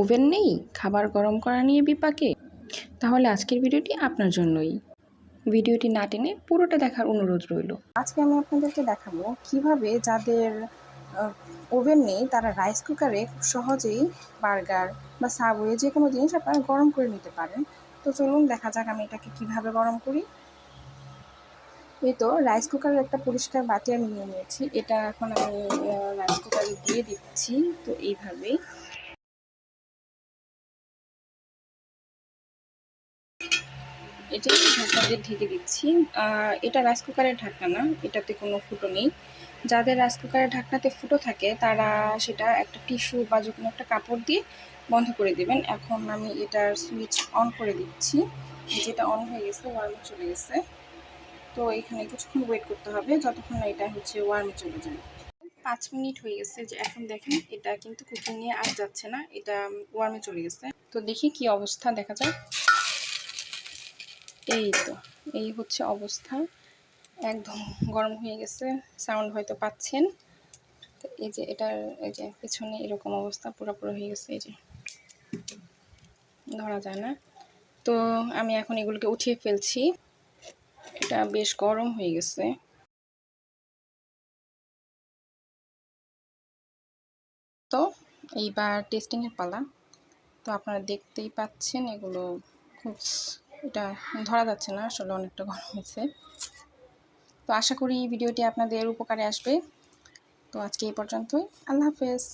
Oven নেই? খাবার গরম করা নিয়ে বিপাকে? তাহলে আজকের ভিডিওটি আপনার জন্যই। ভিডিওটি না টেনে পুরোটা দেখার অনুরোধ রইল। আজকে আমি আপনাদেরকে দেখাবো কীভাবে যাদের ওভেন নেই, তারা রাইস কুকারে খুব সহজেই বার্গার বা সাবওয়ে যে কোনো জিনিস আপনারা গরম করে নিতে পারেন। তো চলুন দেখা যাক আমি এটাকে কীভাবে গরম করি। এই তো, রাইস কুকারের একটা পরিষ্কার বাটি আমি নিয়ে নিয়েছি। এটা এখন আমি রাইস কুকারে দিয়ে দিচ্ছি। তো এইভাবেই এটা ঢাকনা দিয়ে ঢেকে দিচ্ছি। এটা রাইস কুকারের ঢাকনা না, এটাতে কোনো ফুটো নেই। যাদের রাইস কুকারের ঢাকনাতে ফুটো থাকে, তারা সেটা একটা টিস্যু বা যে কোনো একটা কাপড় দিয়ে বন্ধ করে দেবেন। এখন আমি এটার সুইচ অন করে দিচ্ছি। যেটা অন হয়ে গেছে ওয়ার্মে চলে গেছে। তো এখানে কিছুক্ষণ ওয়েট করতে হবে, যতক্ষণ না এটা হচ্ছে ওয়ার্মে চলে যায়। পাঁচ মিনিট হয়ে গেছে যে এখন দেখেন, এটা কিন্তু কুকিং নিয়ে আর যাচ্ছে না, এটা ওয়ার্মে চলে গেছে। তো দেখি কি অবস্থা দেখা যায় এই তো এই হচ্ছে অবস্থা। একদম গরম হয়ে গেছে সাউন্ড হয়তো পাচ্ছেন। এই যে এটার, এই যে পেছনে এরকম অবস্থা, পুরোপুরো হয়ে গেছে, এই যে। ধরা যায় না। তো আমি এখন এগুলোকে উঠিয়ে ফেলছি। এটা বেশ গরম হয়ে গেছে। তো এইবার টেস্টিংয়ের পালা। তো আপনারা দেখতেই পাচ্ছেন এগুলো খুব এটা ধরা যাচ্ছে না, আসলে অনেকটা গরম হয়েছে। তো আশা করি ভিডিওটি আপনাদের উপকারে আসবে। তো আজকে এই পর্যন্তই। আল্লাহ হাফেজ।